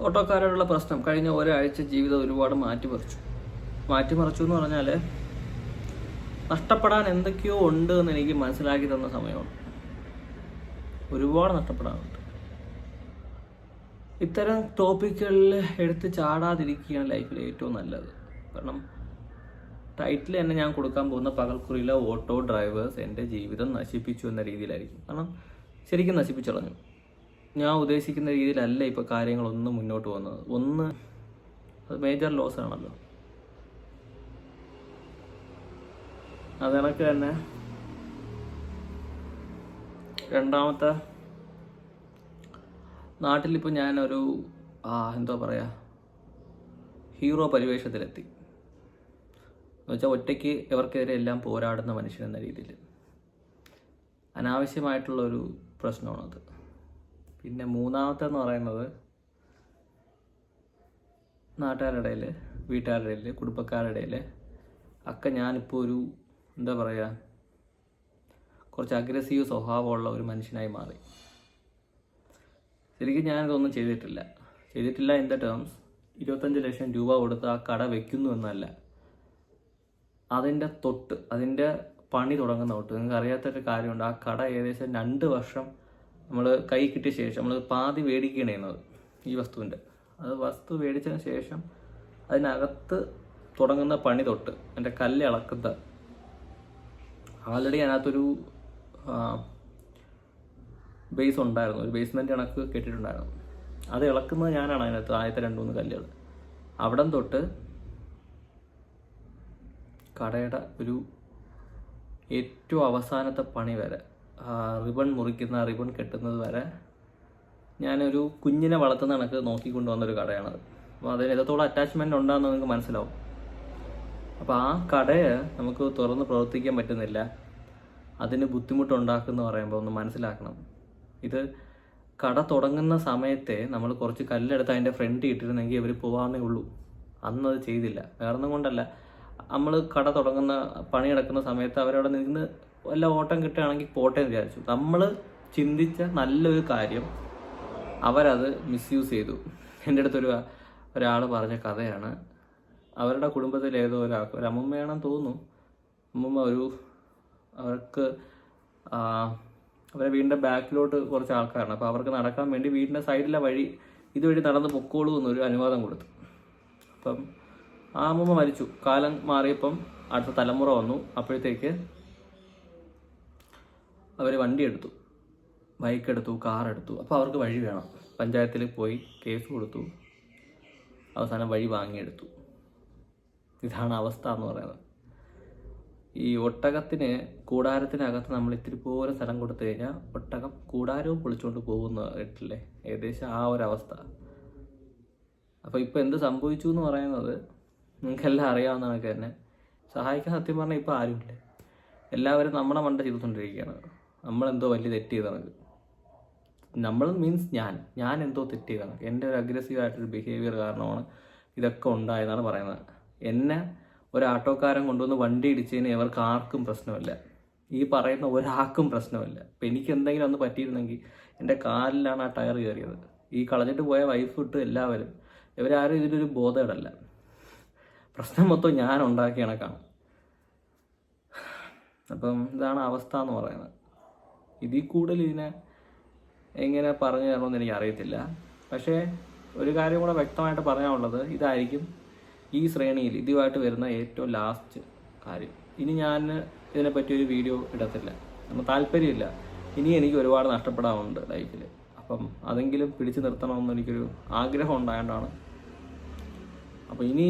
ഓട്ടോക്കാരോടുള്ള പ്രശ്നം. കഴിഞ്ഞ ഒരാഴ്ച ജീവിതം ഒരുപാട് മാറ്റിമറിച്ചു. മാറ്റിമറിച്ചു എന്ന് പറഞ്ഞാൽ നഷ്ടപ്പെടാൻ എന്തൊക്കെയോ ഉണ്ട് എന്ന് എനിക്ക് മനസ്സിലാക്കി തന്ന സമയമാണ് ഒരുപാട് നഷ്ടപ്പെടാനുണ്ട്. ഇത്തരം ടോപ്പിക്കുകളിൽ എടുത്ത് ചാടാതിരിക്കുകയാണ് ലൈഫിൽ ഏറ്റവും നല്ലത്. കാരണം ടൈറ്റിൽ തന്നെ ഞാൻ കൊടുക്കാൻ പോകുന്ന പകൽക്കുറിയിലെ ഓട്ടോ ഡ്രൈവേഴ്സ് എന്റെ ജീവിതം നശിപ്പിച്ചു എന്ന രീതിയിലായിരിക്കും. കാരണം ശരിക്കും നശിപ്പിച്ചു കളഞ്ഞു ഞാൻ ഉദ്ദേശിക്കുന്ന രീതിയിലല്ല ഇപ്പോൾ കാര്യങ്ങളൊന്നും മുന്നോട്ട് പോകുന്നത്. ഒന്ന് അത് മേജർ ലോസ് ആണല്ലോ. അത് തന്നെ. രണ്ടാമത്തെ നാട്ടിലിപ്പോൾ ഞാനൊരു ആ എന്തോ പറയുക ഹീറോ പരിവേഷത്തിലെത്തി. എന്നുവെച്ചാൽ ഒറ്റയ്ക്ക് ഇവർക്കെതിരെ എല്ലാം പോരാടുന്ന മനുഷ്യൻ എന്ന രീതിയിൽ അനാവശ്യമായിട്ടുള്ളൊരു പ്രശ്നമാണത്. പിന്നെ മൂന്നാമത്തെ എന്ന് പറയുന്നത് നാട്ടുകാരുടെ ഇടയിൽ വീട്ടുകാരുടെ ഇടയിൽ കുടുംബക്കാരുടെ ഇടയിൽ ഒക്കെ ഞാനിപ്പോൾ ഒരു എന്താ പറയുക കുറച്ച് അഗ്രസീവ് സ്വഭാവമുള്ള ഒരു മനുഷ്യനായി മാറി. ശരിക്കും ഞാനിതൊന്നും ചെയ്തിട്ടില്ല. ചെയ്തിട്ടില്ല ഇൻ ദ ടേംസ് ഇരുപത്തഞ്ച് ലക്ഷം രൂപ കൊടുത്ത് ആ കട വെക്കുന്നു എന്നല്ല. അതിന്റെ തൊട്ട് അതിന്റെ പണി തുടങ്ങുന്ന തൊട്ട് നിങ്ങൾക്ക് അറിയാത്തൊരു കാര്യമുണ്ട് ആ കട ഏകദേശം രണ്ട് വർഷം നമ്മൾ കൈ കിട്ടിയ ശേഷം നമ്മൾ പാതി മേടിക്കുകയാണ് ചെയ്യുന്നത് ഈ വസ്തുവിന്റെ. അത് വസ്തു മേടിച്ചതിന് ശേഷം അതിനകത്ത് തുടങ്ങുന്ന പണി തൊട്ട് എന്റെ കല്ല് ഇളക്കുന്ന ആൾറെഡി അതിനകത്തൊരു ബേസ് ഉണ്ടായിരുന്നു. ഒരു ബേസ്മെന്റ് കണക്ക് കെട്ടിയിട്ടുണ്ടായിരുന്നു അത് ഇളക്കുന്നത് ഞാനാണ് അതിനകത്ത് ആദ്യത്തെ രണ്ട് മൂന്ന് കല്ലുകൾ. അവിടം തൊട്ട് കടയുടെ ഒരു ഏറ്റവും അവസാനത്തെ പണി വരെ റിബൺ മുറിക്കുന്ന റിബൺ കെട്ടുന്നത് വരെ ഞാനൊരു കുഞ്ഞിനെ വളർത്തുന്ന കണക്ക് നോക്കിക്കൊണ്ട് വന്നൊരു കടയാണത് അപ്പോൾ അതിന് എത്രത്തോളം അറ്റാച്ച്മെന്റ് ഉണ്ടാകുന്ന നിങ്ങൾക്ക് മനസ്സിലാവും. അപ്പോൾ ആ കടയെ നമുക്ക് തുറന്ന് പ്രവർത്തിക്കാൻ പറ്റുന്നില്ല. അതിന് ബുദ്ധിമുട്ടുണ്ടാക്കുന്ന പറയുമ്പോൾ ഒന്ന് മനസ്സിലാക്കണം. ഇത് കട തുടങ്ങുന്ന സമയത്തെ നമ്മൾ കുറച്ച് കല്ലെടുത്ത് അതിന്റെ ഫ്രണ്ട് ഇട്ടിരുന്നെങ്കിൽ ഇവർ പോകാമെന്നേ ഉള്ളൂ. അന്ന് അത് ചെയ്തില്ല. വേറൊന്നും കൊണ്ടല്ല. നമ്മൾ കട തുടങ്ങുന്ന പണിയെടുക്കുന്ന സമയത്ത് അവരവിടെ നിന്ന് വല്ല ഓട്ടം കിട്ടുകയാണെങ്കിൽ പോട്ടെ എന്ന് വിചാരിച്ചു. നമ്മൾ ചിന്തിച്ച നല്ലൊരു കാര്യം അവരത് മിസ്യൂസ് ചെയ്തു. എന്റെ അടുത്തൊരു ഒരാൾ പറഞ്ഞ കഥയാണ്. അവരുടെ കുടുംബത്തിൽ ഏതോ ഒരാൾക്ക് ഒരു അമ്മമ്മയാണെന്ന് തോന്നുന്നു. അമ്മമ്മ ഒരു അവർക്ക് അവരെ വീടിന്റെ ബാക്കിലോട്ട് കുറച്ച് ആൾക്കാരാണ്. അപ്പോൾ അവർക്ക് നടക്കാൻ വേണ്ടി വീടിന്റെ സൈഡിലെ വഴി ഇതുവഴി നടന്ന് പൊക്കോളൂ എന്നൊരു അനുവാദം കൊടുത്തു. അപ്പം ആ അമ്മമ്മ മരിച്ചു. കാലം മാറിയപ്പം അടുത്ത തലമുറ വന്നു. അപ്പോഴത്തേക്ക് അവർ വണ്ടി എടുത്തു. ബൈക്ക് എടുത്തു കാർ എടുത്തു. അപ്പോൾ അവർക്ക് വഴി വേണം. പഞ്ചായത്തിൽ പോയി കേസ് കൊടുത്തു. അവസാനം വഴി വാങ്ങിയെടുത്തു. ഇതാണ് അവസ്ഥ എന്ന് പറയുന്നത്. ഈ ഒട്ടകത്തിന് കൂടാരത്തിനകത്ത് നമ്മൾ ഇത്തിരി പോലെ സ്ഥലം കൊടുത്തു കഴിഞ്ഞാൽ ഒട്ടകം കൂടാരവും പൊളിച്ചുകൊണ്ട് പോകുന്ന കേട്ടില്ലേ ഏകദേശം ആ ഒരു അവസ്ഥ. അപ്പോൾ ഇപ്പോൾ എന്ത് സംഭവിച്ചു എന്ന് പറയുന്നത് നിങ്ങൾക്കെല്ലാം അറിയാവുന്ന കണക്ക് തന്നെ. സഹായിക്കാൻ സത്യം പറഞ്ഞാൽ ഇപ്പോൾ ആരുമില്ല. എല്ലാവരും നമ്മുടെ മണ്ട ചെയ്തുകൊണ്ടിരിക്കുകയാണ്. നമ്മളെന്തോ വലിയ തെറ്റ് ചെയ്ത കണക്ക് നമ്മൾ മീൻസ് ഞാൻ. ഞാൻ എന്തോ തെറ്റ് ചെയ്ത കണക്ക് എന്റെ ഒരു അഗ്രസീവ് ആയിട്ടൊരു ബിഹേവിയർ കാരണമാണ് ഇതൊക്കെ ഉണ്ടായെന്നാണ് പറയുന്നത്. എന്നെ ഒരു ആട്ടോക്കാരൻ കൊണ്ടുവന്ന് വണ്ടി ഇടിച്ചതിന് ഇവർക്ക് ആർക്കും പ്രശ്നമില്ല. ഈ പറയുന്ന ഒരാൾക്കും പ്രശ്നമില്ല. അപ്പം എനിക്ക് എന്തെങ്കിലും ഒന്ന് പറ്റിയിരുന്നെങ്കിൽ എന്റെ കാലിലാണ് ആ ടയർ കയറിയത്. ഈ കളഞ്ഞിട്ട് പോയ വൈഫ് ഇട്ട് എല്ലാവരും. ഇവരാരും ഇതിലൊരു ബോധമിടല്ല പ്രശ്നം മൊത്തം ഞാൻ ഉണ്ടാക്കിയ കണക്കാണ് അപ്പം ഇതാണ് അവസ്ഥ എന്ന് പറയുന്നത്. ഇതിൽ കൂടുതൽ ഇതിനെ എങ്ങനെ പറഞ്ഞു തരണമെന്ന് എനിക്ക് അറിയത്തില്ല പക്ഷേ ഒരു കാര്യം കൂടെ വ്യക്തമായിട്ട് പറയാനുള്ളത് ഇതായിരിക്കും ഈ ശ്രേണിയിൽ ഇതുമായിട്ട് വരുന്ന ഏറ്റവും ലാസ്റ്റ് കാര്യം. ഇനി ഞാൻ ഇതിനെപ്പറ്റി ഒരു വീഡിയോ ഇടത്തില്ല. നമ്മൾ താല്പര്യമില്ല. ഇനി എനിക്ക് ഒരുപാട് നഷ്ടപ്പെടാറുണ്ട് ലൈഫിൽ അപ്പം അതെങ്കിലും പിടിച്ചു നിർത്തണമെന്ന് എനിക്കൊരു ആഗ്രഹം ഉണ്ടായതുകൊണ്ടാണ് അപ്പോൾ ഇനി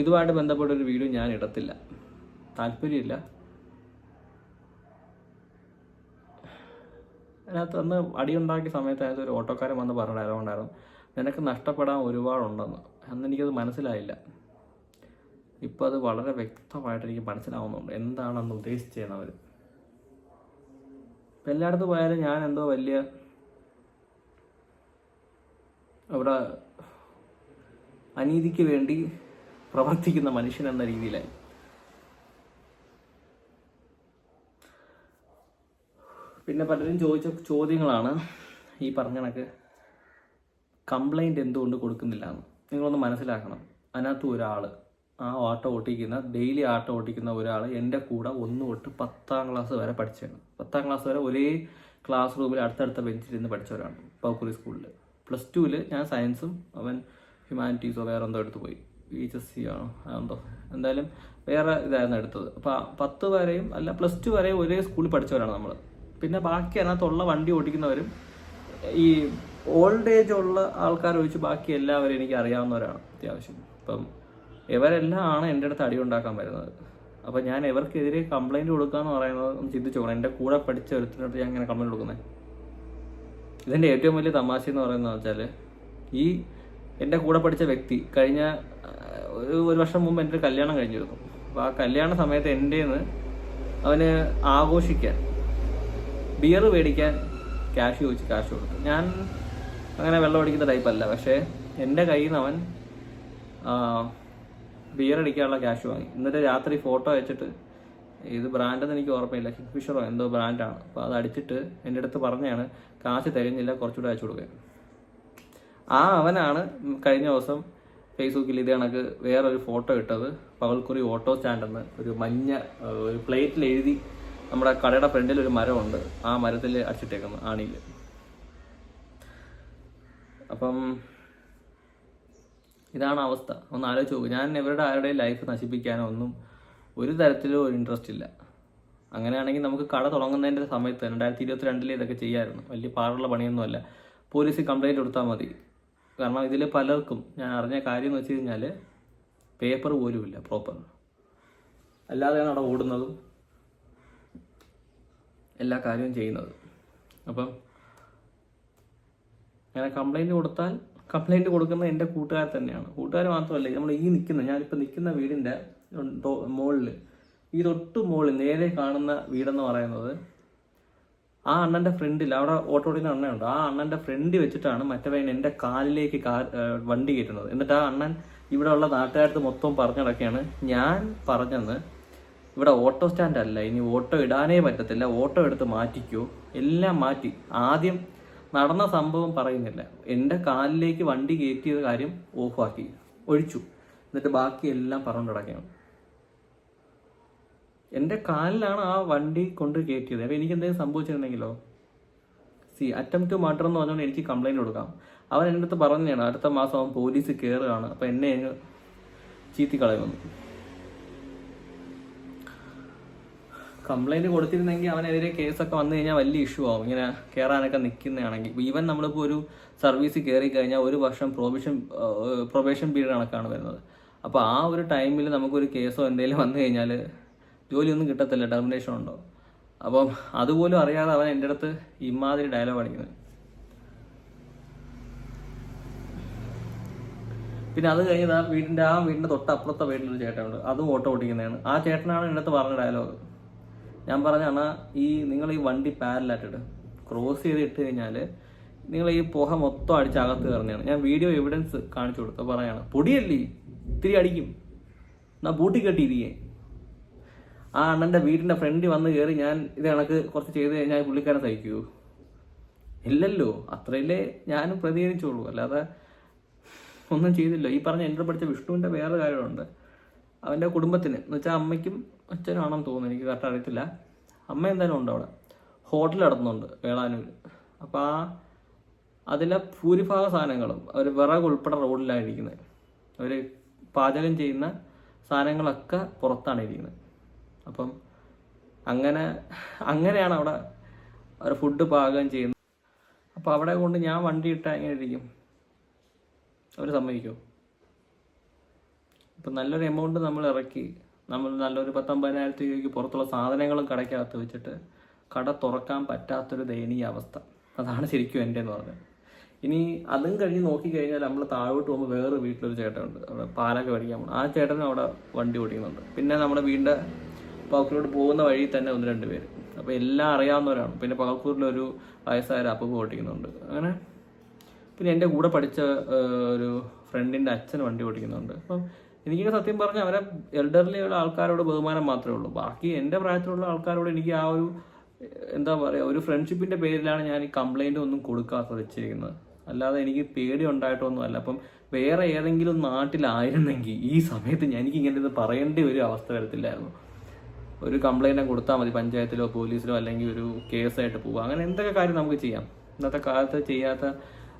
ഇതുമായിട്ട് ബന്ധപ്പെട്ട ഒരു വീഡിയോ ഞാൻ ഇടത്തില്ല. താല്പര്യമില്ല. അതിനകത്ത് അന്ന് അടിയുണ്ടാക്കിയ സമയത്ത് അതിനകത്ത് ഒരു ഓട്ടോക്കാരൻ വന്ന് പറഞ്ഞ ഡയലോഗ് ഉണ്ടായിരുന്നു. നിനക്ക് നഷ്ടപ്പെടാൻ ഒരുപാടുണ്ടെന്ന്. അന്ന് എനിക്കത് മനസ്സിലായില്ല. ഇപ്പം അത് വളരെ വ്യക്തമായിട്ട് എനിക്ക് മനസ്സിലാവുന്നുണ്ട്. എന്താണ് അന്ന് ഉദ്ദേശിച്ചതെന്ന് അവർ ഇപ്പം എല്ലായിടത്തും പോയാലും ഞാൻ എന്തോ വലിയ അവിടെ അനീതിക്ക് വേണ്ടി പ്രവർത്തിക്കുന്ന മനുഷ്യൻ എന്ന രീതിയിലായി. പിന്നെ പലരും ചോദിച്ച ചോദ്യങ്ങളാണ് ഈ പറഞ്ഞ കണക്ക്. കംപ്ലൈന്റ് എന്തുകൊണ്ട് കൊടുക്കുന്നില്ല എന്ന്. നിങ്ങളൊന്ന് മനസ്സിലാക്കണം. അതിനകത്ത് ഒരാൾ ആ ഓട്ടോ ഓട്ടിക്കുന്ന ഡെയിലി ഓട്ടോ ഓട്ടിക്കുന്ന ഒരാൾ എന്റെ കൂടെ ഒന്ന് തൊട്ട് പത്താം ക്ലാസ് വരെ പഠിച്ചതാണ്. പത്താം ക്ലാസ് വരെ ഒരേ ക്ലാസ് റൂമിൽ അടുത്തടുത്ത ബെഞ്ചിലിരുന്ന് പഠിച്ചവരാണ് പൗക്കുറി സ്കൂളിൽ പ്ലസ് ടുവിൽ ഞാൻ സയൻസും അവൻ ഹ്യൂമാനിറ്റീസോ വേറെ എന്തോ എടുത്ത് പോയി. എച്ച് എസ് സി ആണോ അതെന്തോ. എന്തായാലും വേറെ ഇതായിരുന്നു എടുത്തത്. അപ്പോൾ പത്ത് വരെയും അല്ല പ്ലസ് ടു വരെയും ഒരേ സ്കൂളിൽ പഠിച്ചവരാണ് നമ്മൾ പിന്നെ ബാക്കി അതിനകത്തുള്ള വണ്ടി ഓടിക്കുന്നവരും ഈ ഓൾഡ് ഏജ് ഉള്ള ആൾക്കാർ ഒഴിച്ച് ബാക്കി എല്ലാവരും എനിക്ക് അറിയാവുന്നവരാണ് അത്യാവശ്യം. അപ്പം ഇവരെല്ലാം ആണ് എന്റെ അടുത്ത് അടി ഉണ്ടാക്കാൻ വരുന്നത്. അപ്പം ഞാൻ ഇവർക്കെതിരെ കംപ്ലൈന്റ് എന്ന് പറയുന്നത് ഒന്ന് ചിന്തിച്ചു പോകണം എന്റെ കൂടെ പഠിച്ച ഒരുത്തിനോട് ഞാൻ ഇങ്ങനെ കംപ്ലൈന്റ് കൊടുക്കുന്നത് ഇതിന്റെ ഏറ്റവും വലിയ തമാശ എന്ന് പറയുന്നത് വെച്ചാൽ ഈ എന്റെ കൂടെ പഠിച്ച വ്യക്തി കഴിഞ്ഞ ഒരു ഒരു വർഷം മുമ്പ് എന്റെ കല്യാണം കഴിഞ്ഞിരുന്നു. അപ്പോൾ ആ കല്യാണ സമയത്ത് എന്റെ അവന് ആഘോഷിക്കാൻ ബിയർ മേടിക്കാൻ ക്യാഷ് ചോദിച്ച് ക്യാഷ് കൊടുത്തു. ഞാൻ അങ്ങനെ വെള്ളം അടിക്കുന്ന അല്ല. പക്ഷേ എന്റെ കയ്യിൽ നിന്ന് അവൻ ബിയർ അടിക്കാനുള്ള ക്യാഷ് വാങ്ങി. എന്നിട്ട് രാത്രി ഫോട്ടോ അയച്ചിട്ട് ഇത് ബ്രാൻഡെന്ന് എനിക്ക് ഓർമ്മയില്ല. കിങ്ഫിഷറോ എന്തോ ബ്രാൻഡാണ് അപ്പോൾ അത് അടിച്ചിട്ട് എന്റെ അടുത്ത് പറഞ്ഞാണ് കാശ് തികഞ്ഞില്ല കുറച്ചുകൂടെ അയച്ചു കൊടുക്കാൻ ആ അവനാണ് കഴിഞ്ഞ ദിവസം ഫേസ്ബുക്കിൽ ഇത് കണക്ക് വേറൊരു ഫോട്ടോ ഇട്ടത്. പകൽക്കുറി ഓട്ടോ സ്റ്റാൻഡെന്ന് ഒരു മഞ്ഞ ഒരു പ്ലേറ്റിൽ എഴുതി നമ്മുടെ കടയുടെ ഫ്രണ്ടിൽ ഒരു മരമുണ്ട്. ആ മരത്തിൽ അടിച്ചിട്ടേക്കുന്നു ആണിയിൽ. അപ്പം ഇതാണ് അവസ്ഥ. ഒന്ന് ആലോചിച്ച് ഞാൻ ഇവരുടെ ആരുടെയും ലൈഫ് നശിപ്പിക്കാനൊന്നും ഒരു തരത്തിലും ഒരു ഇൻട്രസ്റ്റ് ഇല്ല. അങ്ങനെയാണെങ്കിൽ നമുക്ക് കട തുടങ്ങുന്നതിന്റെ സമയത്ത് രണ്ടായിരത്തി ഇരുപത്തി രണ്ടിൽ ഇതൊക്കെ ചെയ്യാമായിരുന്നു വലിയ പാടുള്ള പണിയൊന്നുമല്ല പോലീസിൽ കംപ്ലൈന്റ് കൊടുത്താൽ മതി. കാരണം ഇതിൽ പലർക്കും ഞാൻ അറിഞ്ഞ കാര്യം എന്ന് വെച്ച് കഴിഞ്ഞാൽ പേപ്പർ പോലുമില്ല പ്രോപ്പർ അല്ലാതെയാണ് അവിടെ ഓടുന്നതും എല്ലാ കാര്യവും ചെയ്യുന്നത്. അപ്പം അങ്ങനെ കംപ്ലൈന്റ് കൊടുത്താൽ കംപ്ലൈന്റ് കൊടുക്കുന്ന എന്റെ കൂട്ടുകാർ തന്നെയാണ്. കൂട്ടുകാർ മാത്രമല്ല നമ്മൾ ഈ നിൽക്കുന്ന ഞാനിപ്പോൾ നിൽക്കുന്ന വീടിന്റെ മുകളിൽ ഈ തൊട്ട് മുകളിൽ നേരെ കാണുന്ന വീടെന്ന് പറയുന്നത് ആ അണ്ണന്റെ ഫ്രണ്ടിൽ അവിടെ ഓട്ടോ അണ്ണനുണ്ട്. ആ അണ്ണന്റെ ഫ്രണ്ട് വെച്ചിട്ടാണ് മറ്റവൻ എന്റെ കാലിലേക്ക് കാർ വണ്ടി കയറ്റുന്നത്. എന്നിട്ട് ആ അണ്ണൻ ഇവിടെയുള്ള നാട്ടുകാർക്ക് മൊത്തം പറഞ്ഞിടക്കെയാണ് ഞാൻ പറഞ്ഞെന്ന് ഇവിടെ ഓട്ടോ സ്റ്റാൻഡ് അല്ല. ഇനി ഓട്ടോ ഇടാനേ പറ്റത്തില്ല. ഓട്ടോ എടുത്ത് മാറ്റിക്കോ. എല്ലാം മാറ്റി. ആദ്യം നടന്ന സംഭവം പറയുന്നില്ല. എന്റെ കാലിലേക്ക് വണ്ടി കയറ്റിയ കാര്യം ഓഫാക്കി. ഒഴിച്ചു. എന്നിട്ട് ബാക്കി എല്ലാം പറഞ്ഞു തുടങ്ങിയാണ് എന്റെ കാലിലാണ് ആ വണ്ടി കൊണ്ട് കയറ്റിയത്. അപ്പോൾ എനിക്ക് എന്തെങ്കിലും സംഭവിച്ചിരുന്നെങ്കിലോ സി അറ്റം ടു മർഡർ എന്ന് പറഞ്ഞുകൊണ്ട് എനിക്ക് കംപ്ലൈന്റ് കൊടുക്കാം. അവൻ എന്റെ അടുത്ത് പറഞ്ഞതാണ് അടുത്ത മാസം അവൻ പോലീസ് കയറുകയാണ്. അപ്പോൾ എന്നെ ചീത്തി കളയുമെന്ന് കംപ്ലൈന്റ് കൊടുത്തിരുന്നെങ്കിൽ അവനെതിരെ കേസൊക്കെ വന്നു കഴിഞ്ഞാൽ വലിയ ഇഷ്യൂ ആവും. ഇങ്ങനെ കയറാനൊക്കെ നിൽക്കുന്നതാണെങ്കിൽ ഈവൻ നമ്മളിപ്പോൾ ഒരു സർവീസ് കയറി കഴിഞ്ഞാൽ ഒരു വർഷം പ്രൊബേഷൻ പ്രൊബേഷൻ പീരീഡ് കണക്കാണ് വരുന്നത്. അപ്പോൾ ആ ഒരു ടൈമിൽ നമുക്കൊരു കേസോ എന്തെങ്കിലും വന്നു കഴിഞ്ഞാൽ ജോലിയൊന്നും കിട്ടത്തില്ല ടെർമിനേഷൻ ഉണ്ടോ? അപ്പം അതുപോലും അറിയാതെ അവൻ എന്റെ അടുത്ത് ഇമാതിരി ഡയലോഗ് അടിക്കുന്നത് പിന്നെ അത് കഴിഞ്ഞത് ആ വീടിന്റെ ആ വീടിന്റെ തൊട്ടപ്പുറത്തെ വീട്ടിലൊരു ചേട്ടനുണ്ട്. അതും ഓട്ടോ ഓടിക്കുന്നതാണ് ആ ചേട്ടനാണ് എന്റെ അടുത്ത് പറഞ്ഞ ഡയലോഗ് ഞാൻ പറഞ്ഞാണ് ഈ നിങ്ങൾ ഈ വണ്ടി പാരലായിട്ടിട്ട് ക്രോസ് ചെയ്ത് ഇട്ട് കഴിഞ്ഞാൽ നിങ്ങൾ ഈ പുക മൊത്തം അടിച്ച് അകത്ത് കയറുന്നതാണ്. ഞാൻ വീഡിയോ എവിഡൻസ് കാണിച്ചു കൊടുത്തു പറയാണ്. പൊടിയല്ലേ? ഇത്തിരി അടിക്കും. എന്നാ ബൂട്ടി കെട്ടിയിരിക്കേ. ആ അണ്ണന്റെ വീടിന്റെ ഫ്രണ്ടിൽ വന്ന് കയറി ഞാൻ ഇത് കണക്ക് കുറച്ച് ചെയ്ത് കഴിഞ്ഞാൽ പുള്ളിക്കാരൻ സഹിക്കുമോ ഇല്ലല്ലോ. അത്രയല്ലേ ഞാനും പ്രതികരിച്ചോളൂ. അല്ലാതെ ഒന്നും ചെയ്തില്ല. ഈ പറഞ്ഞ എന്റെ പഠിച്ച വിഷ്ണുവിന്റെ വേറെ കാര്യമുണ്ട്. അവന്റെ കുടുംബത്തിന്. എന്ന് വെച്ചാൽ അമ്മയ്ക്കും അച്ഛനാണെന്ന് തോന്നുന്നു. എനിക്ക് കറക്റ്റ് അറിയത്തില്ല. അമ്മ എന്തായാലും ഉണ്ട് അവിടെ. ഹോട്ടൽ നടത്തുന്നുണ്ട് വേളാനൂർ. അപ്പോൾ ആ അതിലെ ഭൂരിഭാഗ സാധനങ്ങളും അവർ വിറക് ഉൾപ്പെടെ റോഡിലാണ് ഇരിക്കുന്നത്. അവർ പാചകം ചെയ്യുന്ന സാധനങ്ങളൊക്കെ പുറത്താണ് ഇരിക്കുന്നത്. അപ്പം അങ്ങനെ അങ്ങനെയാണ് അവിടെ അവർ ഫുഡ് പാകം ചെയ്യുന്നത്. അപ്പോൾ അവിടെ കൊണ്ട് ഞാൻ വണ്ടി ഇട്ടാൽ എങ്ങനെ ഇരിക്കും? അവർ സമ്മതിക്കുമോ ഇപ്പം നല്ലൊരു എമൗണ്ട് നമ്മൾ ഇറക്കി. നമ്മൾ നല്ലൊരു പത്തൊമ്പതിനായിരത്തി രൂപയ്ക്ക് പുറത്തുള്ള സാധനങ്ങളും കടയ്ക്കകത്ത് വെച്ചിട്ട് കട തുറക്കാൻ പറ്റാത്തൊരു ദയനീയ അവസ്ഥ. അതാണ് ശരിക്കും എന്റെ എന്ന് പറഞ്ഞത്. ഇനി അതും കഴിഞ്ഞ് നോക്കിക്കഴിഞ്ഞാൽ നമ്മൾ താഴോട്ട് പോകുമ്പോൾ വേറെ വീട്ടിലൊരു ചേട്ടനുണ്ട്. അവിടെ പാലൊക്കെ വടിക്കാൻ പോകണം ആ ചേട്ടനും അവിടെ വണ്ടി ഓടിക്കുന്നുണ്ട്. പിന്നെ നമ്മുടെ വീടിന്റെ പകൽക്കൂരോട് പോകുന്ന വഴി തന്നെ ഒന്ന് രണ്ട് പേര്. അപ്പോൾ എല്ലാം അറിയാവുന്നവരാണ്. പിന്നെ പകൽക്കൂരിലൊരു വയസ്സായ അപ്പൂപ്പ് ഓടിക്കുന്നുണ്ട്. അങ്ങനെ പിന്നെ എന്റെ കൂടെ പഠിച്ച ഒരു ഫ്രണ്ടിന്റെ അച്ഛൻ വണ്ടി ഓടിക്കുന്നുണ്ട്. അപ്പം എനിക്ക് സത്യം പറഞ്ഞാൽ അവരെ എൽഡർലി ഉള്ള ആൾക്കാരോട് ബഹുമാനം മാത്രമേ ഉള്ളൂ. ബാക്കി എന്റെ പ്രായത്തിലുള്ള ആൾക്കാരോട് എനിക്ക് ആ ഒരു എന്താ പറയുക ഒരു ഫ്രണ്ട്ഷിപ്പിന്റെ പേരിലാണ് ഞാൻ ഈ കംപ്ലൈന്റ് ഒന്നും കൊടുക്കാത്ത വെച്ചിരിക്കുന്നത് അല്ലാതെ എനിക്ക് പേടി ഉണ്ടായിട്ടൊന്നുമല്ല അപ്പം വേറെ ഏതെങ്കിലും നാട്ടിലായിരുന്നെങ്കിൽ ഈ സമയത്ത് എനിക്ക് ഇങ്ങനെ ഇത് പറയേണ്ട ഒരു അവസ്ഥ വരത്തില്ലായിരുന്നു. ഒരു കംപ്ലൈന്റ് കൊടുത്താൽ മതി പഞ്ചായത്തിലോ പോലീസിലോ അല്ലെങ്കിൽ ഒരു കേസായിട്ട് പോവുക. അങ്ങനെ എന്തൊക്കെ കാര്യം നമുക്ക് ചെയ്യാം? ഇന്നത്തെ കാലത്ത് ചെയ്യാത്ത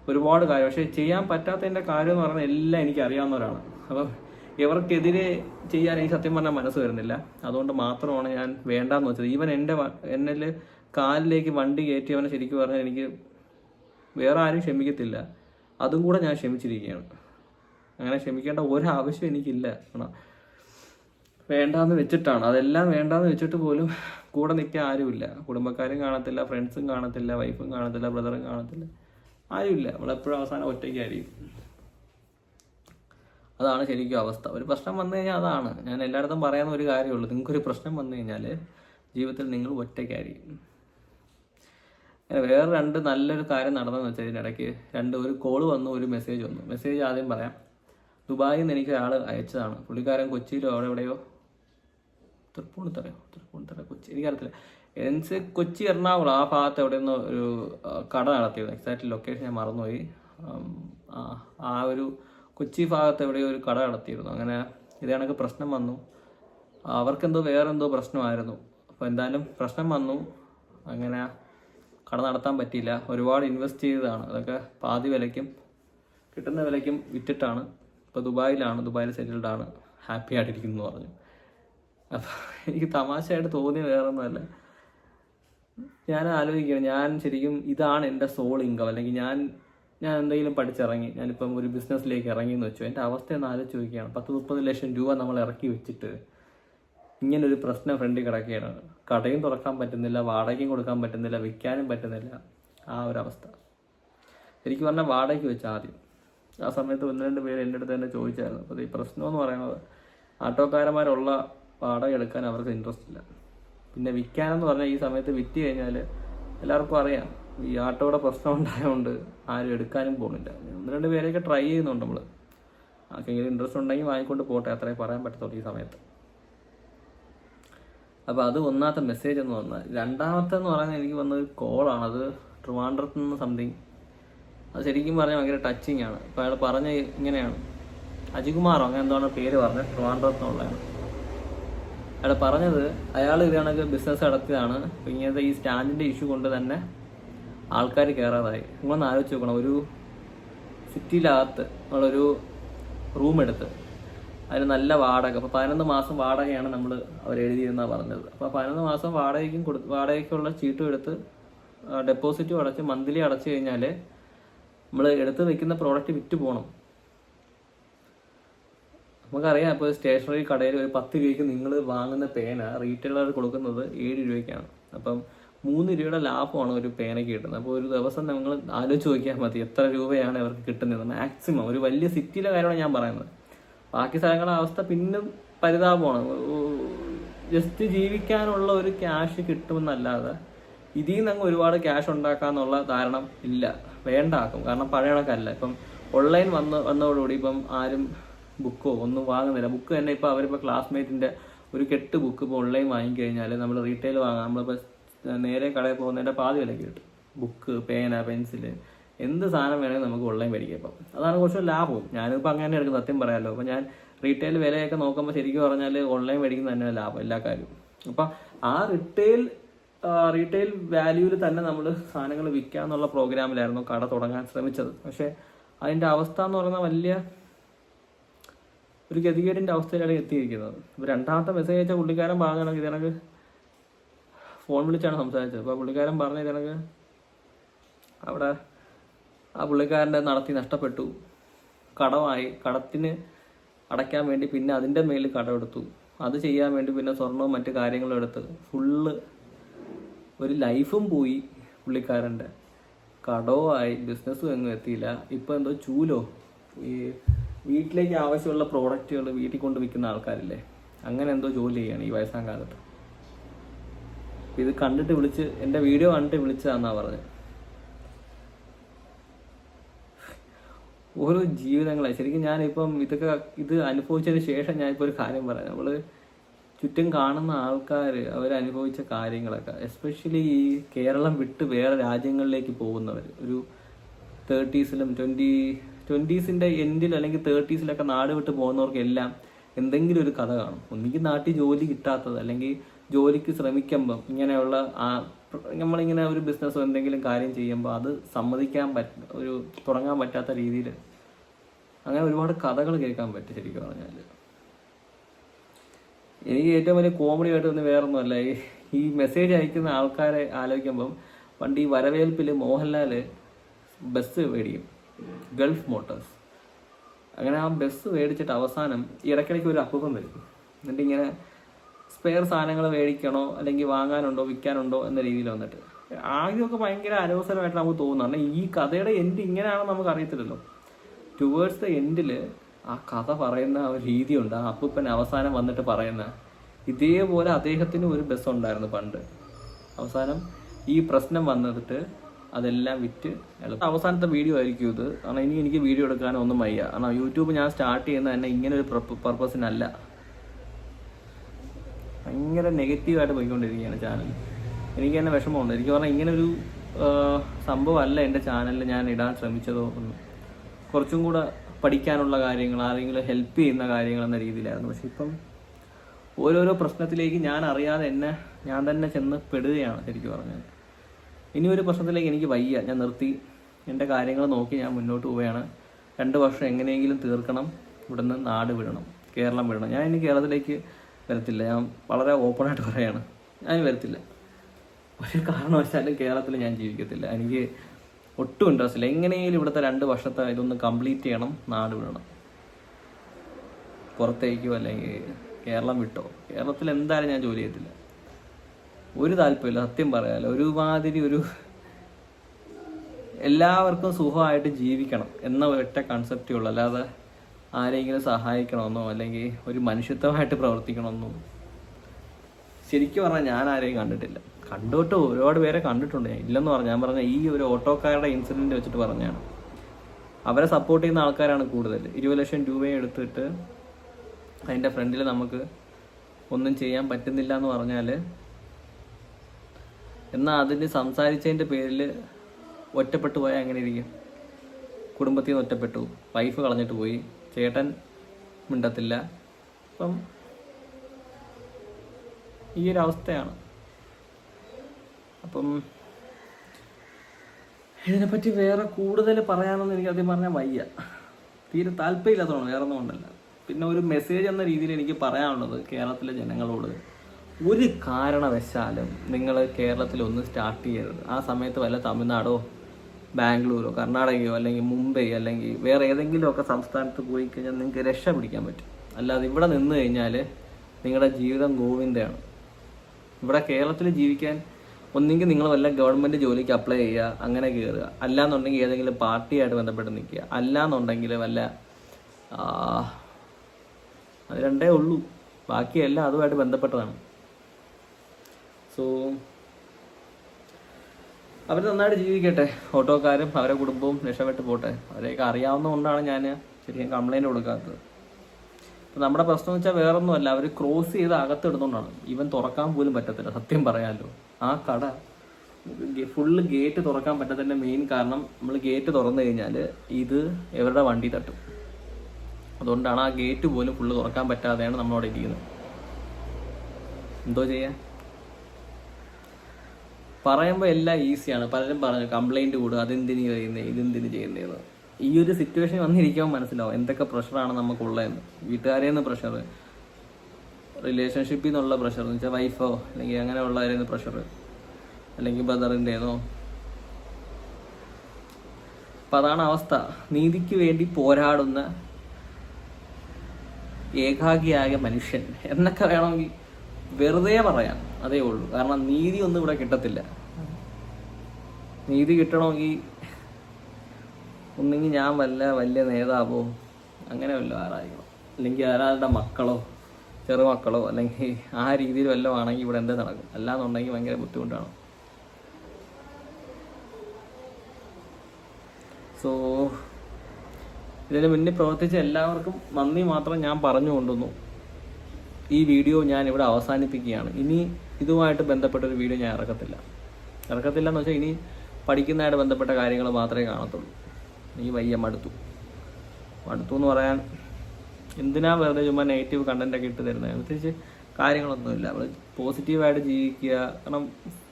ഒരുപാട് കാര്യം. പക്ഷേ ചെയ്യാൻ പറ്റാത്തതിന്റെ കാര്യം എന്ന് പറഞ്ഞാൽ എല്ലാം എനിക്ക് അറിയാവുന്നവരാണ് അപ്പം ഇവർക്കെതിരെ ചെയ്യാൻ എനിക്ക് സത്യം പറഞ്ഞാൽ മനസ്സ് വരുന്നില്ല. അതുകൊണ്ട് മാത്രമാണ് ഞാൻ വേണ്ടാന്ന് വെച്ചത്. ഈവൻ എന്റെ എന്നിൽ കാലിലേക്ക് വണ്ടി കയറ്റിയവനെ ശരിക്കും പറഞ്ഞാൽ എനിക്ക് വേറെ ആരും ക്ഷമിക്കത്തില്ല. അതും കൂടെ ഞാൻ ക്ഷമിച്ചിരിക്കുകയാണ്. അങ്ങനെ ക്ഷമിക്കേണ്ട ഒരാവശ്യം എനിക്കില്ല. വേണ്ടാന്ന് വെച്ചിട്ടാണ്. അതെല്ലാം വേണ്ടാന്ന് വെച്ചിട്ട് പോലും കൂടെ നിൽക്കാൻ ആരുമില്ല. കുടുംബക്കാരും കാണത്തില്ല ഫ്രണ്ട്സും കാണത്തില്ല വൈഫും കാണത്തില്ല ബ്രദറും കാണത്തില്ല. ആരുമില്ല. നമ്മളെപ്പോഴും അവസാനം ഒറ്റയ്ക്കായിരിക്കും. അതാണ് ശരിക്കും അവസ്ഥ. ഒരു പ്രശ്നം വന്നു കഴിഞ്ഞാൽ അതാണ്. ഞാൻ എല്ലായിടത്തും പറയാവുന്ന ഒരു കാര്യമുള്ളൂ. നിങ്ങൾക്കൊരു പ്രശ്നം വന്നു കഴിഞ്ഞാൽ ജീവിതത്തിൽ നിങ്ങൾ ഒറ്റയ്ക്കായിരിക്കും. അങ്ങനെ വേറെ രണ്ട് നല്ലൊരു കാര്യം നടന്നെന്ന് വെച്ചാൽ ഇതിനിടയ്ക്ക് രണ്ട് ഒരു കോൾ വന്നു ഒരു മെസ്സേജ് വന്നു. മെസ്സേജ് ആദ്യം പറയാം. ദുബായിൽ നിന്ന് എനിക്ക് ഒരാൾ അയച്ചതാണ്. പുള്ളിക്കാരൻ കൊച്ചിയിലോ അവിടെ എവിടെയോ? തൃപ്പൂണിത്തറയോ? തൃപ്പൂണിത്തറ കൊച്ചി. എനിക്കറിയത്തില്ല. എൻസ് കൊച്ചി എറണാകുളം ആ ഭാഗത്ത് എവിടെ നിന്ന് ഒരു കട നടത്തിയത് എക്സാക്ട് ലൊക്കേഷൻ ഞാൻ മറന്നുപോയി. ആ ഒരു കൊച്ചി ഭാഗത്ത് എവിടെയോ ഒരു കട നടത്തിയിരുന്നു. അങ്ങനെ ഇത് കണക്ക് പ്രശ്നം വന്നു. അവർക്കെന്തോ വേറെന്തോ പ്രശ്നമായിരുന്നു. അപ്പോൾ എന്തായാലും പ്രശ്നം വന്നു. അങ്ങനെ കട നടത്താൻ പറ്റിയില്ല. ഒരുപാട് ഇൻവെസ്റ്റ് ചെയ്തതാണ്. അതൊക്കെ പാതി വിലയ്ക്കും കിട്ടുന്ന വിലയ്ക്കും വിറ്റിട്ടാണ്. ഇപ്പോൾ ദുബായിലാണ്. ദുബായിൽ സെറ്റിൽഡാണ്. ഹാപ്പി ആയിട്ടിരിക്കുന്നു എന്ന് പറഞ്ഞു. അപ്പോൾ എനിക്ക് തമാശയായിട്ട് തോന്നിയ വേറൊന്നുമല്ല. ഞാൻ ആലോചിക്കുകയാണ് ഞാൻ ശരിക്കും ഇതാണ് എന്റെ സോൾ ഇൻകം. അല്ലെങ്കിൽ ഞാൻ ഞാൻ എന്തെങ്കിലും പഠിച്ചിറങ്ങി ഞാനിപ്പം ഒരു ബിസിനസ്സിലേക്ക് ഇറങ്ങി എന്ന് വെച്ചു. എന്റെ അവസ്ഥ ഒന്ന് ആലോചിച്ച് നോക്കിയാണ്. പത്ത് മുപ്പത് ലക്ഷം രൂപ നമ്മൾ ഇറക്കി വെച്ചിട്ട് ഇങ്ങനൊരു പ്രശ്നം ഫ്രണ്ടിൽ കിടക്കുകയാണ്. കടയും തുറക്കാൻ പറ്റുന്നില്ല വാടകയും കൊടുക്കാൻ പറ്റുന്നില്ല വിൽക്കാനും പറ്റുന്നില്ല. ആ ഒരു അവസ്ഥ. എനിക്ക് പറഞ്ഞാൽ വാടകയ്ക്ക് വെച്ച ആദ്യം. ആ സമയത്ത് ഒന്ന് രണ്ട് പേര് എന്റെ അടുത്ത് തന്നെ ചോദിച്ചായിരുന്നു. അപ്പോൾ ഈ പ്രശ്നം എന്ന് പറയുന്നത് ആട്ടോക്കാരന്മാരുള്ള വാടക എടുക്കാൻ അവർക്ക് ഇൻട്രസ്റ്റ് ഇല്ല. പിന്നെ വിൽക്കാനെന്ന് പറഞ്ഞാൽ ഈ സമയത്ത് വിറ്റ് കഴിഞ്ഞാൽ എല്ലാവർക്കും അറിയാം. ഈ ആട്ടോടെ പ്രശ്നം ഉണ്ടായതുകൊണ്ട് ആരും എടുക്കാനും പോകുന്നില്ല ഒന്ന് രണ്ട് പേരെയൊക്കെ ട്രൈ ചെയ്യുന്നുണ്ട് നമ്മൾ ആർക്കെങ്കിലും ഇൻട്രസ്റ്റ് ഉണ്ടെങ്കിൽ വാങ്ങിക്കൊണ്ട് പോട്ടെ അത്രേ പറയാൻ പറ്റത്തുള്ളൂ ഈ സമയത്ത്. അപ്പോൾ അത് ഒന്നാമത്തെ മെസ്സേജ് എന്ന് പറഞ്ഞാൽ രണ്ടാമത്തെ എന്ന് പറയുന്നത് എനിക്ക് വന്ന ഒരു കോളാണ് അത് ട്രിവാൻഡ്രത്ത് നിന്ന് സംതിങ് അത് ശരിക്കും പറഞ്ഞാൽ ഭയങ്കര ടച്ചിങ് ആണ്. അപ്പോൾ അയാൾ പറഞ്ഞ ഇങ്ങനെയാണ്. അജികുമാറോ അങ്ങനെ എന്താണ് പേര് പറഞ്ഞത് ട്രിവാൻഡ്രത്ത് എന്നുള്ളതാണ് അയാൾ പറഞ്ഞത് അയാൾ ഇത് കണക്ക് ബിസിനസ് നടത്തിയതാണ്. ഇങ്ങനത്തെ ഈ സ്റ്റാൻഡിന്റെ ഇഷ്യൂ കൊണ്ട് തന്നെ ആൾക്കാർ കയറാതായി നിങ്ങളൊന്ന് ആലോചിച്ച് നോക്കണം. ഒരു സിറ്റിയിലകത്ത് നമ്മളൊരു റൂം എടുത്ത് അതിന് നല്ല വാടക. അപ്പോൾ പതിനൊന്ന് മാസം വാടകയാണ് നമ്മൾ അവർ എഴുതിയിരുന്ന പറഞ്ഞത്. അപ്പോൾ പതിനൊന്ന് മാസം വാടകയ്ക്കും കൊടു വാടകയ്ക്കുള്ള ചീട്ടും എടുത്ത് ഡെപ്പോസിറ്റും അടച്ച് മന്ത്ലി അടച്ചു കഴിഞ്ഞാൽ നമ്മൾ എടുത്ത് വെക്കുന്ന പ്രോഡക്റ്റ് വിറ്റ് പോകണം നമുക്കറിയാം ഇപ്പോൾ സ്റ്റേഷനറി കടയിൽ ഒരു പത്ത് രൂപയ്ക്ക് നിങ്ങൾ വാങ്ങുന്ന പേന റീറ്റെയിലർ കൊടുക്കുന്നത് ഏഴ് രൂപയ്ക്കാണ്. അപ്പം മൂന്ന് രൂപയുടെ ലാഭമാണ് ഒരു പേനയ്ക്ക് കിട്ടുന്നത്. അപ്പോൾ ഒരു ദിവസം നിങ്ങൾ ആലോചിച്ച് നോക്കിയാൽ മതി എത്ര രൂപയാണ് അവർക്ക് കിട്ടുന്നത്. മാക്സിമം ഒരു വലിയ സിറ്റിയിലെ കാര്യമാണ് ഞാൻ പറയുന്നത്. ബാക്കി സ്ഥലങ്ങളുടെ അവസ്ഥ പിന്നും പരിതാപമാണ്. ജസ്റ്റ് ജീവിക്കാനുള്ള ഒരു ക്യാഷ് കിട്ടുമെന്നല്ലാതെ ഇതിൽ നിന്ന് അങ്ങ് ഒരുപാട് ക്യാഷ് ഉണ്ടാക്കാന്നുള്ള ധാരണ ഇല്ല. വേണ്ടാക്കും. കാരണം പഴയ കണക്കല്ല. ഇപ്പം ഓൺലൈൻ വന്ന് വന്നതോടുകൂടി ഇപ്പം ആരും ബുക്കോ ഒന്നും വാങ്ങുന്നില്ല. ബുക്ക് തന്നെ ഇപ്പോൾ അവരിപ്പോൾ ക്ലാസ്മേറ്റിന്റെ ഒരു കെട്ട് ബുക്ക് ഇപ്പോൾ ഓൺലൈൻ വാങ്ങിക്കഴിഞ്ഞാൽ നമ്മൾ റീറ്റെയിൽ വാങ്ങാം. നമ്മളിപ്പോൾ നേരെ കടയിൽ പോകുന്നതിന്റെ പാതി വിലയ്ക്ക് കിട്ടും. ബുക്ക് പേന പെൻസിൽ എന്ത് സാധനം വേണമെങ്കിൽ നമുക്ക് ഓൺലൈൻ മേടിക്കാം ഇപ്പം. അതാണ് കുറച്ച് ലാഭവും. ഞാനിപ്പോൾ അങ്ങനെ എടുക്കുന്നത് സത്യം പറയാമല്ലോ അപ്പോൾ ഞാൻ റീറ്റെയിൽ വിലയൊക്കെ നോക്കുമ്പോൾ ശരിക്കും പറഞ്ഞാൽ ഓൺലൈൻ മേടിക്കുന്നത് തന്നെ ലാഭം എല്ലാ കാര്യവും. അപ്പം ആ റിട്ടെയിൽ റീറ്റെയിൽ വാല്യൂവിൽ തന്നെ നമ്മൾ സാധനങ്ങൾ വിൽക്കാന്നുള്ള പ്രോഗ്രാമിലായിരുന്നു കട തുടങ്ങാൻ ശ്രമിച്ചത്. പക്ഷേ അതിന്റെ അവസ്ഥ എന്ന് പറയുന്നത് വലിയ ഒരു ഗതികേടിന്റെ അവസ്ഥയിലാണ് എത്തിയിരിക്കുന്നത്. ഇപ്പോൾ രണ്ടാമത്തെ മെസ്സേജ് അയച്ച പുള്ളിക്കാരൻ പറഞ്ഞാണെങ്കിൽ ഇതണക്ക് ഫോൺ വിളിച്ചാണ് സംസാരിച്ചത്. അപ്പോൾ പുള്ളിക്കാരൻ പറഞ്ഞ ഇതണക്ക് അവിടെ ആ പുള്ളിക്കാരന്റെ നടത്തി നഷ്ടപ്പെട്ടു. കടമായി. കടത്തിന് അടയ്ക്കാൻ വേണ്ടി പിന്നെ അതിന്റെ മേലിൽ കടമെടുത്തു. അത് ചെയ്യാൻ വേണ്ടി പിന്നെ സ്വർണവും മറ്റു കാര്യങ്ങളും എടുത്ത് ഫുള്ള് ഒരു ലൈഫും പോയി പുള്ളിക്കാരന്റെ. ആയി ബിസിനസ്സും എങ്ങും എത്തിയില്ല. ഇപ്പോൾ എന്തോ ചൂലോ? ഈ വീട്ടിലേക്ക് ആവശ്യമുള്ള പ്രോഡക്റ്റുകൾ വീട്ടിൽ കൊണ്ട് വിൽക്കുന്ന ആൾക്കാരില്ലേ? അങ്ങനെ എന്തോ ജോലി ചെയ്യാണ് ഈ വയസ്സാം കാലത്ത്. ഇത് കണ്ടിട്ട് വിളിച്ച് എന്റെ വീഡിയോ കണ്ടിട്ട് വിളിച്ചതാന്നാ പറഞ്ഞത് ഓരോ ജീവിതങ്ങളെ. ശരിക്കും ഞാനിപ്പം ഇതൊക്കെ ഇത് അനുഭവിച്ചതിന് ശേഷം ഞാനിപ്പോൾ ഒരു കാര്യം പറയാം. നമ്മൾ ചുറ്റും കാണുന്ന ആൾക്കാർ അവരനുഭവിച്ച കാര്യങ്ങളൊക്കെ എസ്പെഷ്യലി ഈ കേരളം വിട്ട് വേറെ രാജ്യങ്ങളിലേക്ക് പോകുന്നവർ ഒരു തേർട്ടീസിലും ട്വന്റി ട്വന്റീസിന്റെ എൻഡിൽ അല്ലെങ്കിൽ തേർട്ടീസിലൊക്കെ നാട് വിട്ട് പോകുന്നവർക്കെല്ലാം എന്തെങ്കിലും ഒരു കഥ കാണും. ഒന്നുകിൽ നാട്ടിൽ ജോലി കിട്ടാത്തത് അല്ലെങ്കിൽ ജോലിക്ക് ശ്രമിക്കുമ്പം ഇങ്ങനെയുള്ള ആ നമ്മളിങ്ങനെ ഒരു ബിസിനസ്സോ എന്തെങ്കിലും കാര്യം ചെയ്യുമ്പോൾ അത് സമ്മതിക്കാൻ പറ്റ ഒരു തുടങ്ങാൻ പറ്റാത്ത രീതിയിൽ അങ്ങനെ ഒരുപാട് കഥകൾ കേൾക്കാൻ പറ്റും ശരിക്കും പറഞ്ഞാൽ. എനിക്ക് ഏറ്റവും വലിയ കോമഡി ആയിട്ട് തോന്നി വേറൊന്നുമല്ല. ഈ മെസ്സേജ് അയക്കുന്ന ആൾക്കാരെ ആലോചിക്കുമ്പം പണ്ട് ഈ വരവേൽപ്പിൽ മോഹൻലാൽ ബസ് മേടിക്കും ഗൾഫ് മോട്ടോഴ്സ് അങ്ങനെ ആ ബസ് മേടിച്ചിട്ട് അവസാനം ഇടയ്ക്കിടയ്ക്ക് ഒരു അപ്പൂപ്പം വരും എന്നിട്ട് ഇങ്ങനെ സ്പെയർ സാധനങ്ങൾ മേടിക്കണോ? അല്ലെങ്കിൽ വാങ്ങാനുണ്ടോ? വിൽക്കാനുണ്ടോ? എന്ന രീതിയിൽ വന്നിട്ട്. ആദ്യമൊക്കെ ഭയങ്കര അനവസരമായിട്ട് നമുക്ക് തോന്നുന്നു. ഈ കഥയുടെ എൻഡ് ഇങ്ങനെയാണെന്ന് നമുക്ക് അറിയത്തില്ലല്ലോ. ടുവേഴ്സ് ദ എൻഡിൽ ആ കഥ പറയുന്ന ആ ഒരു രീതിയുണ്ട്. ആ അപ്പൂപ്പൻ അവസാനം വന്നിട്ട് പറയുന്ന ഇതേപോലെ അദ്ദേഹത്തിന് ഒരു ബസ് ഉണ്ടായിരുന്നു പണ്ട്. അവസാനം ഈ പ്രശ്നം വന്നിട്ട് അതെല്ലാം വിറ്റ് അവസാനത്തെ വീഡിയോ ആയിരിക്കും ഇത്. കാരണം ഇനി എനിക്ക് വീഡിയോ എടുക്കാനോ ഒന്നും വയ്യ. കാരണം യൂട്യൂബ് ഞാൻ സ്റ്റാർട്ട് ചെയ്യുന്നത് തന്നെ ഇങ്ങനെ ഒരു പർപ്പസിനല്ല ഭയങ്കര നെഗറ്റീവായിട്ട് പോയിക്കൊണ്ടിരിക്കുകയാണ് ചാനൽ എനിക്ക് തന്നെ വിഷമമുണ്ട്. എനിക്ക് പറഞ്ഞാൽ ഇങ്ങനൊരു സംഭവമല്ല എന്റെ ചാനലിൽ ഞാൻ ഇടാൻ ശ്രമിച്ചതോ ഒന്ന്. കുറച്ചും കൂടെ പഠിക്കാനുള്ള കാര്യങ്ങൾ ആരെങ്കിലും ഹെൽപ്പ് ചെയ്യുന്ന കാര്യങ്ങൾ എന്ന രീതിയിലായിരുന്നു. പക്ഷെ ഇപ്പം ഓരോരോ പ്രശ്നത്തിലേക്ക് ഞാൻ അറിയാതെ എന്നെ ഞാൻ തന്നെ ചെന്ന് പെടുകയാണ് ശരിക്കും പറഞ്ഞാൽ. ഇനി ഒരു പ്രശ്നത്തിലേക്ക് എനിക്ക് വയ്യ. ഞാൻ നിർത്തി. എന്റെ കാര്യങ്ങൾ നോക്കി ഞാൻ മുന്നോട്ട് പോവുകയാണ്. രണ്ട് വർഷം എങ്ങനെയെങ്കിലും തീർക്കണം. ഇവിടുന്ന് നാട് വിടണം. കേരളം വിടണം. ഞാൻ ഇനി കേരളത്തിലേക്ക് വരത്തില്ല. ഞാൻ വളരെ ഓപ്പണായിട്ട് പറയാണ്. ഞാൻ വരത്തില്ല. ഒരു കാരണവശാലും കേരളത്തിൽ ഞാൻ ജീവിക്കത്തില്ല. എനിക്ക് ഒട്ടും ഇൻട്രസ്റ്റ് ഇല്ല. എങ്ങനെയും ഇവിടുത്തെ രണ്ട് വർഷത്തെ ഇതൊന്ന് കംപ്ലീറ്റ് ചെയ്യണം. നാട് വിടണം. പുറത്തേക്കോ അല്ലെങ്കിൽ കേരളം വിട്ടോ? കേരളത്തിൽ എന്തായാലും ഞാൻ ജോലി ചെയ്യത്തില്ല. ഒരു താല്പര്യമില്ല സത്യം പറയാല്ല ഒരുമാതിരി ഒരു എല്ലാവർക്കും സുഖമായിട്ട് ജീവിക്കണം എന്ന ഒറ്റ കൺസെപ്റ്റേ ഉള്ളൂ. അല്ലാതെ ആരെങ്കിലും സഹായിക്കണമെന്നോ അല്ലെങ്കിൽ ഒരു മനുഷ്യത്വമായിട്ട് പ്രവർത്തിക്കണമെന്നോ ശരിക്കും പറഞ്ഞാൽ ഞാൻ ആരെയും കണ്ടിട്ടില്ല. കണ്ടിട്ട് ഒരുപാട് പേരെ കണ്ടിട്ടുണ്ട് ഞാൻ. ഇല്ലെന്ന് പറഞ്ഞു ഞാൻ പറഞ്ഞ ഈ ഒരു ഓട്ടോക്കാരുടെ ഇൻസിഡന്റ് വെച്ചിട്ട് പറഞ്ഞാണ് അവരെ സപ്പോർട്ട് ചെയ്യുന്ന ആൾക്കാരാണ് കൂടുതൽ. ഇരുപത് ലക്ഷം രൂപയും എടുത്തിട്ട് അതിന്റെ ഫ്രണ്ടിൽ നമുക്ക് ഒന്നും ചെയ്യാൻ പറ്റുന്നില്ല എന്ന് പറഞ്ഞാൽ എന്നാൽ അതിന് സംസാരിച്ചതിന്റെ പേരിൽ ഒറ്റപ്പെട്ടു പോയാൽ അങ്ങനെ ഇരിക്കും? കുടുംബത്തിൽ നിന്ന് ഒറ്റപ്പെട്ടു. വൈഫ് കളഞ്ഞിട്ട് പോയി. ചേട്ടൻ മിണ്ടത്തില്ല. അപ്പം ഈ ഒരു അവസ്ഥയാണ്. അപ്പം ഇതിനെപ്പറ്റി വേറെ കൂടുതൽ പറയാനൊന്നും എനിക്ക് ആദ്യം പറഞ്ഞാൽ വയ്യ. തീരെ താല്പര്യമില്ലാത്തതാണ് വേറെ ഒന്നും കൊണ്ടല്ല. പിന്നെ ഒരു മെസ്സേജ് എന്ന രീതിയിൽ എനിക്ക് പറയാനുള്ളത് കേരളത്തിലെ ജനങ്ങളോട് ഒരു കാരണവശാലും നിങ്ങൾ കേരളത്തിൽ ഒന്ന് സ്റ്റാർട്ട് ചെയ്യരുത്. ആ സമയത്ത് വല്ല തമിഴ്നാടോ ബാംഗ്ലൂരോ കർണാടകയോ അല്ലെങ്കിൽ മുംബൈ അല്ലെങ്കിൽ വേറെ ഏതെങ്കിലുമൊക്കെ സംസ്ഥാനത്ത് പോയി കഴിഞ്ഞാൽ നിങ്ങൾക്ക് രക്ഷ പിടിക്കാൻ പറ്റും. അല്ലാതെ ഇവിടെ നിന്ന് കഴിഞ്ഞാൽ നിങ്ങളുടെ ജീവിതം ഗോവിന്ദയാണ്. ഇവിടെ കേരളത്തിൽ ജീവിക്കാൻ ഒന്നെങ്കിൽ നിങ്ങൾ വല്ല ഗവൺമെന്റ് ജോലിക്ക് അപ്ലൈ ചെയ്യുക അങ്ങനെ കയറുക. അല്ലാന്നുണ്ടെങ്കിൽ ഏതെങ്കിലും പാർട്ടിയായിട്ട് ബന്ധപ്പെട്ട് നിൽക്കുക. അല്ലാന്നുണ്ടെങ്കിൽ വല്ല അത് രണ്ടേ ഉള്ളൂ. ബാക്കിയെല്ലാം അതുമായിട്ട് ബന്ധപ്പെട്ടതാണ്. സോ അവർ നന്നായിട്ട് ജീവിക്കട്ടെ. ഓട്ടോക്കാരും അവരെ കുടുംബവും രക്ഷപ്പെട്ട് പോട്ടെ. അവരെയൊക്കെ അറിയാവുന്നതുകൊണ്ടാണ് ഞാൻ ശരിക്കും കംപ്ലൈന്റ് കൊടുക്കാത്തത്. ഇപ്പം നമ്മുടെ പ്രശ്നം വെച്ചാൽ വേറൊന്നുമല്ല. അവർ ക്രോസ് ചെയ്ത് അകത്തിടുന്നതുകൊണ്ടാണ്. ഇവൻ തുറക്കാൻ പോലും പറ്റത്തില്ല. സത്യം പറയാമല്ലോ ആ കട ഫുള്ള് ഗേറ്റ് തുറക്കാൻ പറ്റാത്തതിന്റെ മെയിൻ കാരണം നമ്മൾ ഗേറ്റ് തുറന്നു കഴിഞ്ഞാൽ ഇത് ഇവരുടെ വണ്ടി തട്ടും. അതുകൊണ്ടാണ് ആ ഗേറ്റ് പോലും ഫുള്ള് തുറക്കാൻ പറ്റാതെയാണ് നമ്മളവിടെ ഇരിക്കുന്നത്. എന്തോ ചെയ്യാൻ? പറയുമ്പോൾ എല്ലാം ഈസിയാണ്. പലരും പറഞ്ഞു കംപ്ലൈന്റ് കൂടും അതെന്തിനു ചെയ്യുന്നത് ഇതെന്തിനു ചെയ്യുന്നതെന്ന് ഈ ഒരു സിറ്റുവേഷൻ വന്നിരിക്കുമ്പോൾ മനസ്സിലാവും എന്തൊക്കെ പ്രഷറാണ് നമുക്കുള്ളതെന്ന്. വീട്ടുകാരെ നിന്ന് പ്രഷർ റിലേഷൻഷിപ്പിൽ നിന്നുള്ള പ്രഷർ എന്ന് വെച്ചാൽ വൈഫോ അല്ലെങ്കിൽ അങ്ങനെ നിന്ന് പ്രഷർ അല്ലെങ്കിൽ ബ്രദറിന്റെന്നോ അപ്പം അതാണ് അവസ്ഥ. നീതിക്ക് വേണ്ടി പോരാടുന്ന ഏകാഗിയായ മനുഷ്യൻ. എന്നൊക്കെ വേണമെങ്കിൽ വെറുതെ പറയാം അതേ ഉള്ളൂ. കാരണം നീതി ഒന്നും ഇവിടെ കിട്ടത്തില്ല. നീതി കിട്ടണമെങ്കിൽ ഒന്നെങ്കിൽ ഞാൻ വല്ല വലിയ നേതാവോ അങ്ങനെ വല്ല ആരായിരിക്കണം അല്ലെങ്കിൽ ആരാളുടെ മക്കളോ ചെറുമക്കളോ അല്ലെങ്കിൽ ആ രീതിയിൽ വല്ലതും ആണെങ്കിൽ ഇവിടെ എന്താ നടക്കും? അല്ലാന്നുണ്ടെങ്കിൽ ഭയങ്കര ബുദ്ധിമുട്ടാണ്. സോ ഇതിന് മുന്നിൽ പ്രവർത്തിച്ച എല്ലാവർക്കും നന്ദി മാത്രം ഞാൻ പറഞ്ഞു കൊണ്ടുവന്നു. ഈ വീഡിയോ ഞാൻ ഇവിടെ അവസാനിപ്പിക്കുകയാണ്. ഇനി ഇതുമായിട്ട് ബന്ധപ്പെട്ടൊരു വീഡിയോ ഞാൻ ഇറക്കത്തില്ല. ഇറക്കത്തില്ല എന്ന് വെച്ചാൽ ഇനി പഠിക്കുന്നതായിട്ട് ബന്ധപ്പെട്ട കാര്യങ്ങൾ മാത്രമേ കാണത്തുള്ളൂ. ഈ വയ്യ മടുത്തു. മടുത്തു എന്ന് പറയാൻ എന്തിനാ വെറുതെ ചുമ്മാ നെഗറ്റീവ് കണ്ടന്റൊക്കെ ഇട്ട് തരുന്നത് പ്രത്യേകിച്ച് കാര്യങ്ങളൊന്നുമില്ല. നമ്മൾ പോസിറ്റീവായിട്ട് ജീവിക്കുക. കാരണം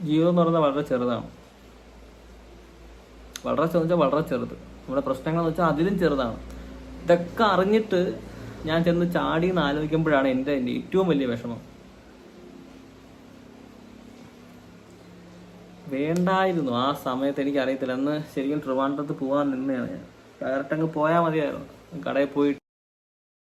ജീവിതം എന്ന് പറയുന്നത് വളരെ ചെറുതാണ്. വളരെ ചെറുതെന്ന് വെച്ചാൽ വളരെ ചെറുത്. നമ്മുടെ പ്രശ്നങ്ങൾ എന്ന് വെച്ചാൽ അതിലും ചെറുതാണ്. ഇതൊക്കെ അറിഞ്ഞിട്ട് ഞാൻ ചെന്ന് ചാടി എന്ന് ആലോചിക്കുമ്പോഴാണ് എന്റെ എന്റെ ഏറ്റവും വലിയ വിഷമം. വേണ്ടായിരുന്നു. ആ സമയത്ത് എനിക്ക് അറിയത്തില്ല അന്ന് ശരിക്കും ട്രിവാൻഡ്രത്ത് പോകാൻ നിന്നെയാണ് ഞാൻ. ഡയറക്റ്റ് അങ്ങ് പോയാൽ മതിയായിരുന്നു. കടയിൽ പോയിട്ട്